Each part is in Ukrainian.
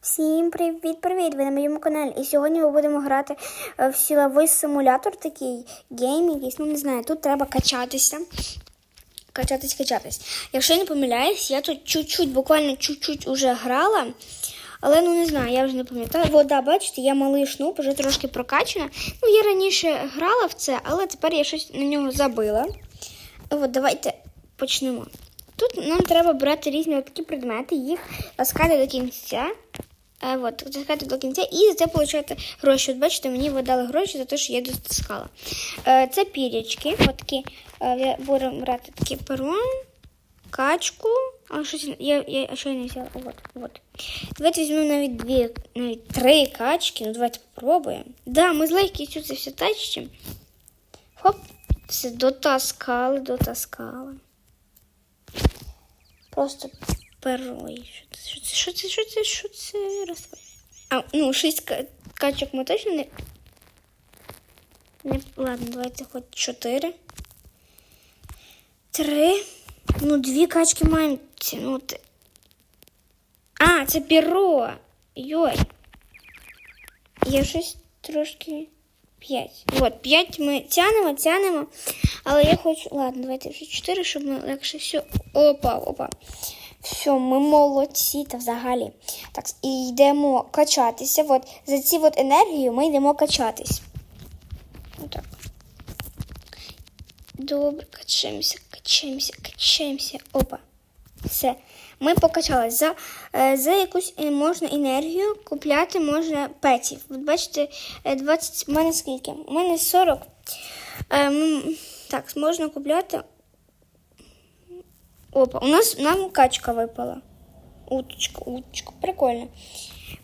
Всім привіт-привіт! Ви на моєму каналі. І сьогодні ми будемо грати е, в силовий симулятор, такий гейм якийсь, ну не знаю, тут треба качатися. Качатись, качатись. Якщо я не помиляюсь, я тут чуть-чуть, буквально чуть-чуть уже грала. Але ну не знаю, я вже не пам'ятаю. Вода, бачите, я малий шнуп, вже трошки прокачана. Ну, я раніше грала в це, але тепер я щось на нього забила. От, давайте почнемо. Тут нам треба брати різні такі предмети, їх таскати до кінця. От, таскати до кінця і за це отримати гроші. От бачите, мені видали гроші за те, що я дотаскала. Е, це пірячки. От такі, е, будемо брати такі перо, качку. А щось я, я, що я не взяла? От, от. Давайте візьмемо навіть дві, навіть три качки. Ну, давайте попробуємо. Да, ми з легкістю це все тащимо. Хоп, все дотаскали, дотаскали. Просто перо. І Що це? Що це? Що це? Що це? Раз. А, ну, шість качок ми точно не. не... Ладно, давайте хоч чотири. Три. Ну, дві качки маємо тягнути. А, це перо. Йой. Я щось трошки. П'ять. От, п'ять ми тянемо, тянемо. Але я хочу. Ладно, давайте вже чотири, щоб ми легше все. Опа, опа. Все, ми молодці та взагалі. Так, і йдемо качатися. От, за ці от енергію ми йдемо качатись. Добре, качаємося, качаємося, качаємося. Опа. Все. Ми покачались. За, е, за якусь е, можна енергію купляти можна петів. От бачите, е, 20, у мене скільки? У мене 40. Е, так, можна купляти. Опа, у нас нам качка випала. Уточка, уточка. Прикольно.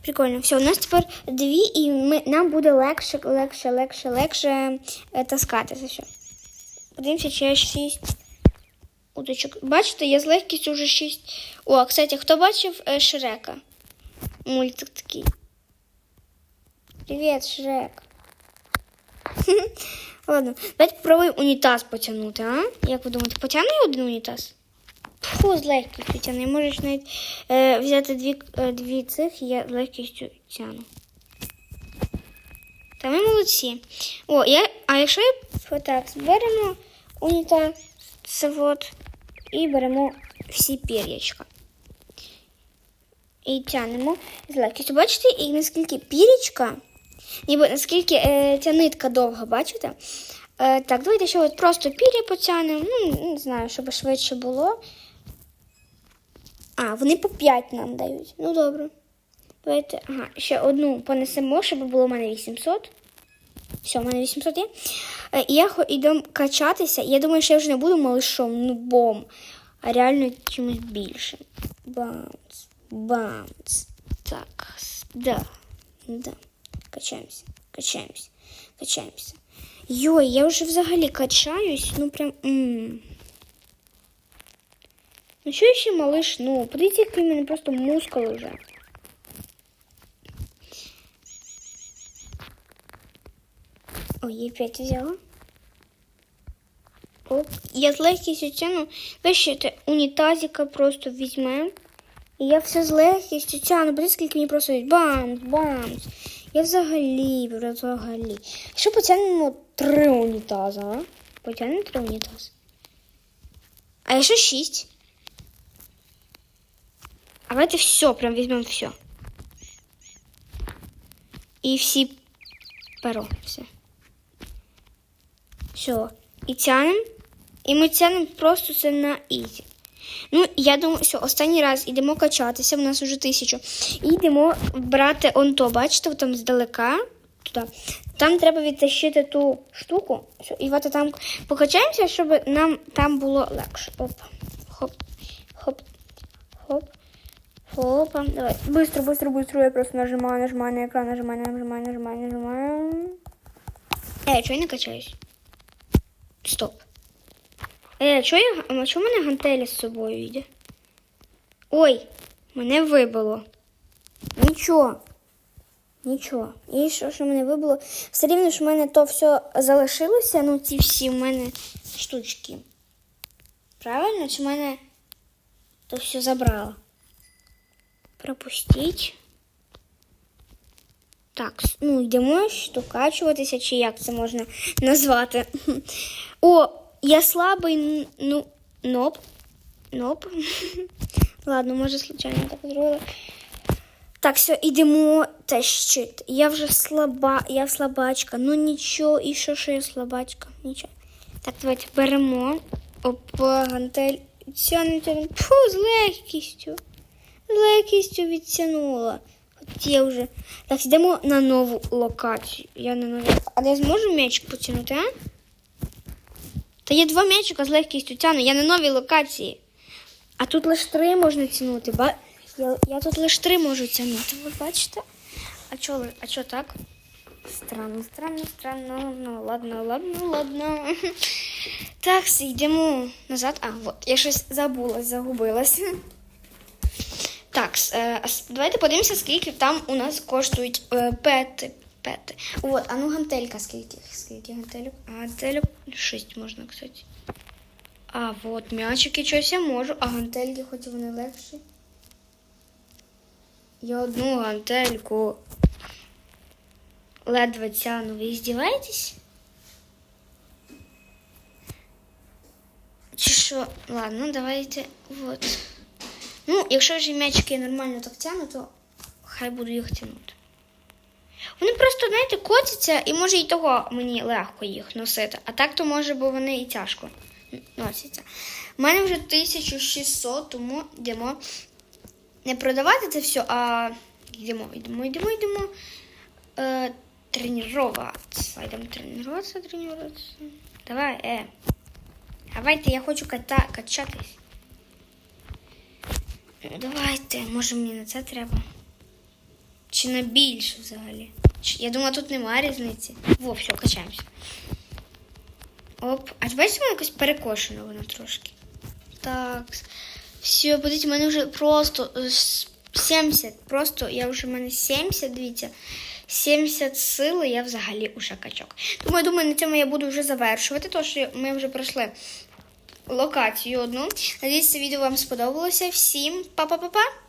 Прикольно. Все, у нас тепер дві, і ми, нам буде легше, легше, легше, легше е, таскати це все. Подивимося, чи я 6 уточок. Бачите, я з легкістю вже 6. О, кстати, хто бачив е, Шрека? Мультик такий. Привіт, Шрек. Ладно, давайте попробуємо унітаз потягнути, а? Як ви думаєте, потягне один унітаз? Фу, з легкістю тягне. Можеш навіть е, взяти дві, е, дві цих, і я з легкістю тягну. Та ми молодці. О, я, а якщо я отак зберемо унітаз, це от, і беремо всі пір'ячка. І тянемо з легкістю. Бачите, і наскільки пір'ячка, ніби наскільки е, ця нитка довга, бачите? Е, так, давайте ще от просто пір'я потягнемо. Ну, не знаю, щоб швидше було. А, вони по 5 нам дають. Ну, добре. Давайте, ага, ще одну понесемо, щоб було у мене 800. Все, у мене 800 є. Е, І я йду качатися. Я думаю, що я вже не буду малышом, нубом, а реально чимось більшим. Бамц, бамц. Так, да, да. Качаємося, качаємося, качаємося. Йой, я вже взагалі качаюсь, ну прям. м Ну що я ще малыш? Ну, який в мене просто мускул уже. Ой, я опять взяла. Оп. Я з легкістю тяну. Бачите, унітазика просто візьмемо. І я все з легкістю тяну. Подивіться, скільки мені просто бамс, бамс. Я взагалі, взагалі. Якщо потягнемо три унітази, а? Потягнемо три унітази. А якщо шість? А давайте все, прям візьмемо все. І всі перо. Все. Все. І тянемо. І ми тянемо просто це на ізі. Ну, я думаю, все, останній раз йдемо качатися, в нас вже тисячу. І йдемо брати он то, бачите, там здалека. Туди. Там треба відтащити ту штуку. Все, і от там покачаємося, щоб нам там було легше. Оп. Хоп. Хоп. Хоп. Опа, давай. Быстро, быстро, быстро. Я просто нажимаю, нажимаю на экран, нажимаю, нажимаю, нажимаю, нажимаю. Эй, чого я не качаюсь? Стоп. Е, чого я. А чого в мене гантелі з собою йде? Ой, мене вибило. Нічого. Нічого. І що, що мене вибило? Все рівно ж в мене то все залишилося, ну ці всі в мене штучки. Правильно? Чи в мене то все забрало? Пропустить. Так, ну йдемо штукачуватися, чи як це можна назвати. О, я слабий, ну, ноп. Ноп. Ладно, може, случайно так зробила. Так, все, ідемо та щит. Я вже слаба, я слабачка. Ну нічого, і що, що я слабачка? Нічого. Так, давайте беремо. Опа, гантель. Тянемо, тянемо. Фу, з легкістю. Легкістю відтягнула. От я вже. Так, йдемо на нову локацію. Я на нову. А я зможу м'ячик потягнути, а? Та є два м'ячика з легкістю тяну. Я на новій локації. А тут лише три можна тягнути. Ба... Я, я тут лише три можу тягнути. Ви бачите? А чо, а чо так? Странно, странно, странно. Ну, ладно, ладно, ладно. Так, йдемо назад. А, от, я щось забулась, загубилась. Так, е, давайте подивимося, скільки там у нас коштують е, пети. Пети. От, а ну гантелька скільки? Скільки гантелек? А гантелек 6 можна, кстати. А, от, м'ячики щось я можу, а гантельки хоч вони легші. Я одну гантельку ледве тяну. Ви здіваєтесь? Чи що? Ладно, давайте. Вот. Ну, якщо вже м'ячики нормально так тягну, то хай буду їх тягнути. Вони просто, знаєте, котяться, і може і того мені легко їх носити. А так то може, бо вони і тяжко носяться. У мене вже 1600, тому йдемо не продавати це все, а йдемо, йдемо, йдемо, йдемо. Е, тренуватися. Йдемо тренуватися, тренуватися. Давай, е. Давайте, я хочу ката, качатись. Давайте, може мені на це треба. Чи на більше взагалі? Я думаю, тут немає різниці. Во, все, качаємося. Оп. А бачите, якось перекошено воно трошки. Так. Все, подивіться, у мене вже просто е, 70. Просто я вже в мене 70, дивіться. 70 сили, я взагалі уже качок. Тому я думаю, на цьому я буду вже завершувати, тому що ми вже пройшли локацію одну. Надіюсь, це відео вам сподобалося. Всім па-па-па-па!